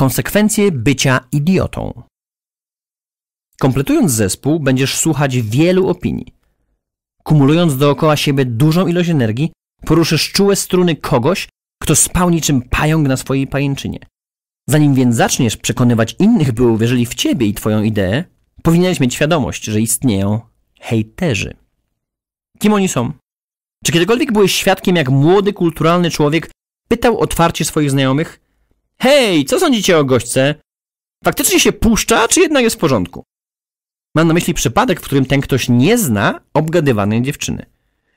Konsekwencje bycia idiotą. Kompletując zespół, będziesz słuchać wielu opinii. Kumulując dookoła siebie dużą ilość energii, poruszysz czułe struny kogoś, kto spał niczym pająk na swojej pajęczynie. Zanim więc zaczniesz przekonywać innych, by uwierzyli w ciebie i twoją ideę, powinieneś mieć świadomość, że istnieją hejterzy. Kim oni są? Czy kiedykolwiek byłeś świadkiem, jak młody, kulturalny człowiek pytał otwarcie swoich znajomych: Hej, co sądzicie o gośce? Faktycznie się puszcza, czy jednak jest w porządku? Mam na myśli przypadek, w którym ten ktoś nie zna obgadywanej dziewczyny.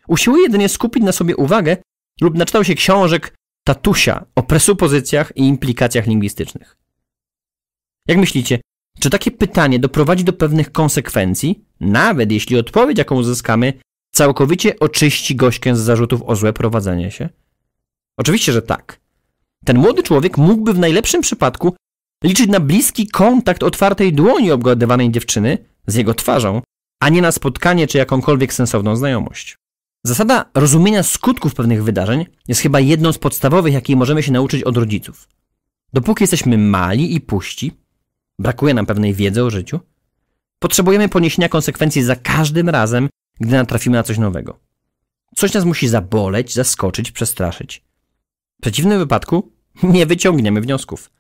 Usiłuje jedynie skupić na sobie uwagę lub naczytał się książek tatusia o presupozycjach i implikacjach lingwistycznych. Jak myślicie, czy takie pytanie doprowadzi do pewnych konsekwencji, nawet jeśli odpowiedź, jaką uzyskamy, całkowicie oczyści gośkę z zarzutów o złe prowadzenie się? Oczywiście, że tak. Ten młody człowiek mógłby w najlepszym przypadku liczyć na bliski kontakt otwartej dłoni obgadywanej dziewczyny z jego twarzą, a nie na spotkanie czy jakąkolwiek sensowną znajomość. Zasada rozumienia skutków pewnych wydarzeń jest chyba jedną z podstawowych, jakiej możemy się nauczyć od rodziców. Dopóki jesteśmy mali i puści, brakuje nam pewnej wiedzy o życiu, potrzebujemy poniesienia konsekwencji za każdym razem, gdy natrafimy na coś nowego. Coś nas musi zaboleć, zaskoczyć, przestraszyć. W przeciwnym wypadku nie wyciągniemy wniosków.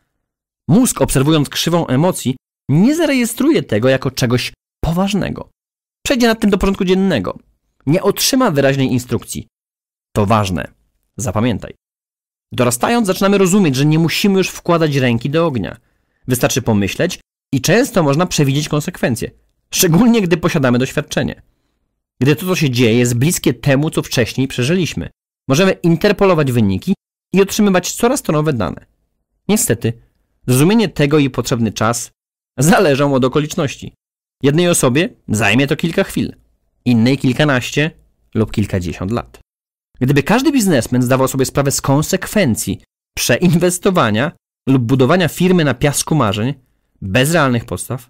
Mózg, obserwując krzywą emocji, nie zarejestruje tego jako czegoś poważnego. Przejdzie nad tym do porządku dziennego. Nie otrzyma wyraźnej instrukcji. To ważne. Zapamiętaj. Dorastając, zaczynamy rozumieć, że nie musimy już wkładać ręki do ognia. Wystarczy pomyśleć i często można przewidzieć konsekwencje, szczególnie gdy posiadamy doświadczenie. Gdy to, co się dzieje, jest bliskie temu, co wcześniej przeżyliśmy, możemy interpolować wyniki i otrzymywać coraz to nowe dane. Niestety, zrozumienie tego i potrzebny czas zależą od okoliczności. Jednej osobie zajmie to kilka chwil, innej kilkanaście lub kilkadziesiąt lat. Gdyby każdy biznesmen zdawał sobie sprawę z konsekwencji przeinwestowania lub budowania firmy na piasku marzeń, bez realnych podstaw,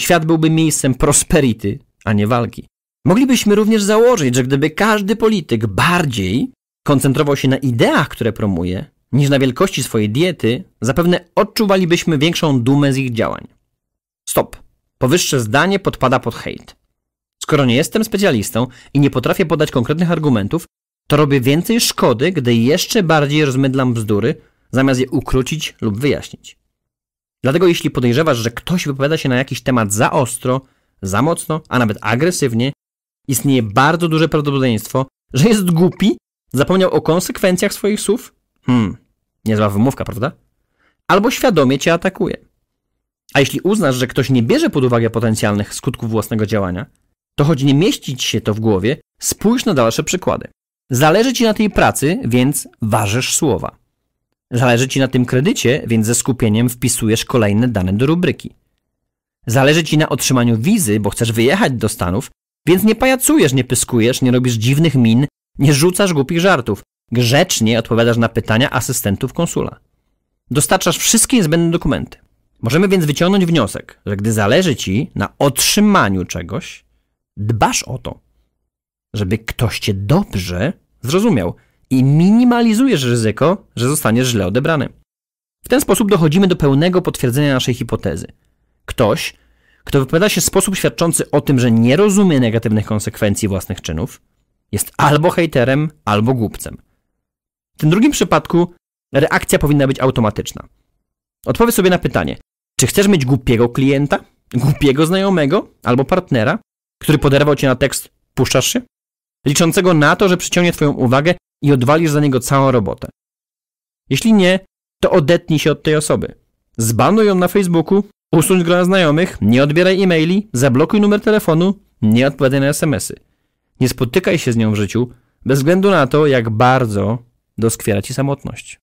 świat byłby miejscem prosperity, a nie walki. Moglibyśmy również założyć, że gdyby każdy polityk bardziej koncentrował się na ideach, które promuje, niż na wielkości swojej diety, zapewne odczuwalibyśmy większą dumę z ich działań. Stop. Powyższe zdanie podpada pod hejt. Skoro nie jestem specjalistą i nie potrafię podać konkretnych argumentów, to robię więcej szkody, gdy jeszcze bardziej rozmydlam bzdury, zamiast je ukrócić lub wyjaśnić. Dlatego jeśli podejrzewasz, że ktoś wypowiada się na jakiś temat za ostro, za mocno, a nawet agresywnie, istnieje bardzo duże prawdopodobieństwo, że jest głupi, zapomniał o konsekwencjach swoich słów. Hmm, niezła wymówka, prawda? Albo świadomie cię atakuje. A jeśli uznasz, że ktoś nie bierze pod uwagę potencjalnych skutków własnego działania, to choć nie mieścić się to w głowie, spójrz na dalsze przykłady. Zależy ci na tej pracy, więc ważysz słowa. Zależy ci na tym kredycie, więc ze skupieniem wpisujesz kolejne dane do rubryki. Zależy ci na otrzymaniu wizy, bo chcesz wyjechać do Stanów, więc nie pajacujesz, nie pyskujesz, nie robisz dziwnych min, nie rzucasz głupich żartów. Grzecznie odpowiadasz na pytania asystentów konsula. Dostarczasz wszystkie niezbędne dokumenty. Możemy więc wyciągnąć wniosek, że gdy zależy ci na otrzymaniu czegoś, dbasz o to, żeby ktoś cię dobrze zrozumiał i minimalizujesz ryzyko, że zostaniesz źle odebrany. W ten sposób dochodzimy do pełnego potwierdzenia naszej hipotezy. Ktoś, kto wypowiada się w sposób świadczący o tym, że nie rozumie negatywnych konsekwencji własnych czynów, jest albo hejterem, albo głupcem. W tym drugim przypadku reakcja powinna być automatyczna. Odpowiedz sobie na pytanie, czy chcesz mieć głupiego klienta, głupiego znajomego albo partnera, który poderwał cię na tekst puszczasz się? Liczącego na to, że przyciągnie twoją uwagę i odwalisz za niego całą robotę. Jeśli nie, to odetnij się od tej osoby. Zbanuj ją na Facebooku, usuń grona znajomych, nie odbieraj e-maili, zablokuj numer telefonu, nie odpowiadaj na smsy. Nie spotykaj się z nią w życiu, bez względu na to, jak bardzo doskwiera ci samotność.